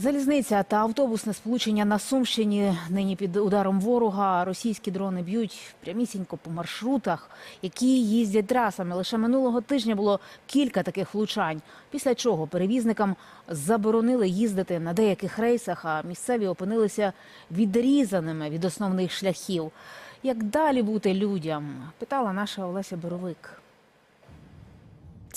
Залізниця та автобусне сполучення на Сумщині нині під ударом ворога. Російські дрони б'ють прямісінько по маршрутах, які їздять трасами. Лише минулого тижня було кілька таких влучань. Після чого перевізникам заборонили їздити на деяких рейсах, а місцеві опинилися відрізаними від основних шляхів. Як далі бути людям? Питала наша Олеся Боровик.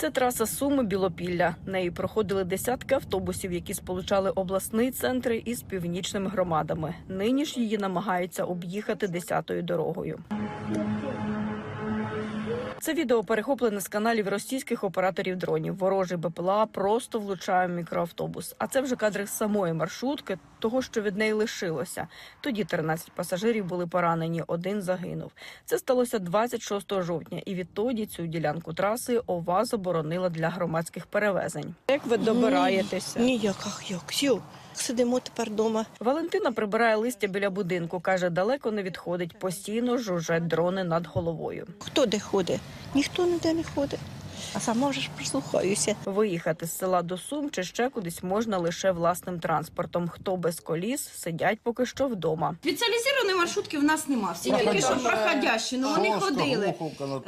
Це траса Суми Білопілля. Нею проходили десятки автобусів, які сполучали обласний центр із північними громадами. Нині ж її намагаються об'їхати десятою дорогою. Це відео перехоплене з каналів російських операторів дронів. Ворожий БПЛА просто влучає в мікроавтобус. А це вже кадри самої маршрутки, того, що від неї лишилося. Тоді 13 пасажирів були поранені, один загинув. Це сталося 26 жовтня, і відтоді цю ділянку траси ОВА заборонила для громадських перевезень. Як ви добираєтеся? Ніяк, як, все. Сидимо тепер вдома. Валентина прибирає листя біля будинку. каже, далеко не відходить, постійно жужжать дрони над головою. Хто де ходить? Ніхто ніде не ходить. А сама вже ж прислухаюся. Виїхати з села до Сум чи ще кудись можна лише власним транспортом. Хто без коліс, сидять поки що вдома. Спеціалізованої маршрутки в нас нема. Всі тільки що проходящі, ну вони ходили.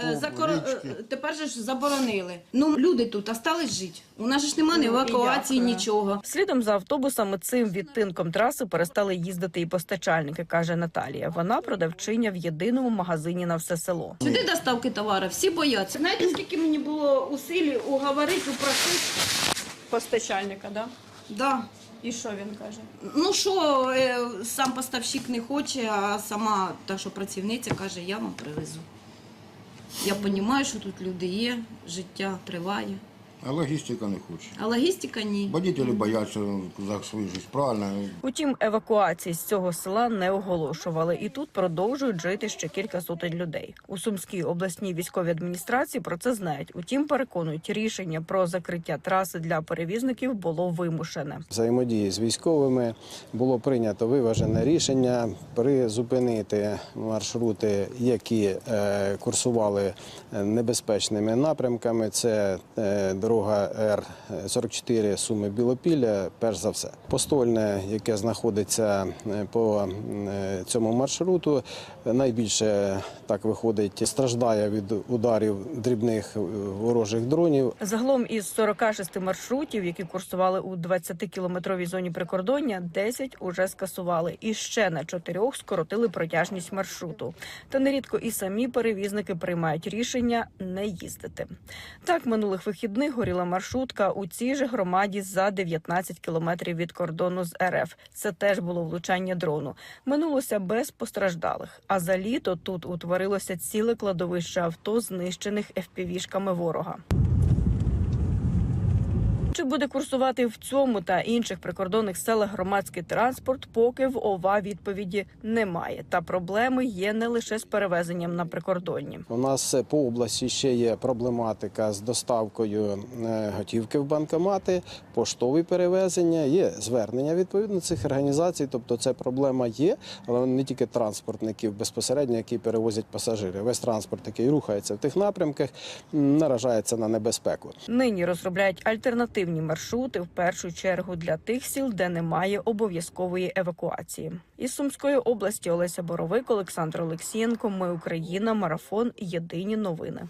Е, закор- е, Тепер же ж заборонили. Ну люди тут остались жити. У нас же ж немає ні евакуації, нічого. Слідом за автобусами цим відтинком траси перестали їздити і постачальники, каже Наталія. Вона продавчиня в єдиному магазині на все село. Сюди доставки товару, всі бояться. Знаєте, скільки мені було усилі уговорити, упросити? Постачальника, да? Да. І що він каже? Ну що, е, сам поставщик не хоче, а сама та, що працівниця, каже, я вам привезу. Я розумію, що тут люди є, життя триває. А логістика не хоче. А логістика ні. Водителі бояться за свою життя. Правильно. Утім, евакуації з цього села не оголошували, і тут продовжують жити ще кілька сотень людей. У Сумській обласній військовій адміністрації про це знають. Утім, переконують, рішення про закриття траси для перевізників було вимушене. взаємодії з військовими було прийнято виважене рішення призупинити маршрути, які е, курсували небезпечними напрямками. Це е, дорога Р 44 Суми Білопілля. Перш за все, постольне, яке знаходиться е, по е, цьому маршруту, найбільше так виходить, страждає від ударів дрібних ворожих дронів. Загалом із 46 маршрутів, які курсували у 20-кілометровій зоні прикордоння, 10 уже скасували, і ще на чотирьох скоротили протяжність маршруту. Та нерідко і самі перевізники приймають рішення не їздити. Так, минулих вихідних горіла маршрутка у цій же громаді за 19 кілометрів від кордону з РФ. Це теж було влучання дрону. Минулося без постраждалих. А за літо тут утворилося ціле кладовище авто, знищених ФПВ-шками ворога. Чи буде курсувати в цьому та інших прикордонних селах громадський транспорт, поки в ОВА відповіді немає. Та проблеми є не лише з перевезенням на прикордонні. У нас е, по області ще є проблематика з доставкою е, готівки в банкомати, поштові перевезення. Є звернення відповідно цих організацій. Тобто, це проблема є, але не тільки транспортників безпосередньо, які перевозять пасажирів. Весь транспорт, який рухається в тих напрямках, наражається на небезпеку. Нині розробляють альтернативні маршрути в першу чергу для тих сіл, де немає обов'язкової евакуації. Із Сумської області Олеся Боровик, Олександр Олексієнко. Ми Україна. Марафон. Єдині новини.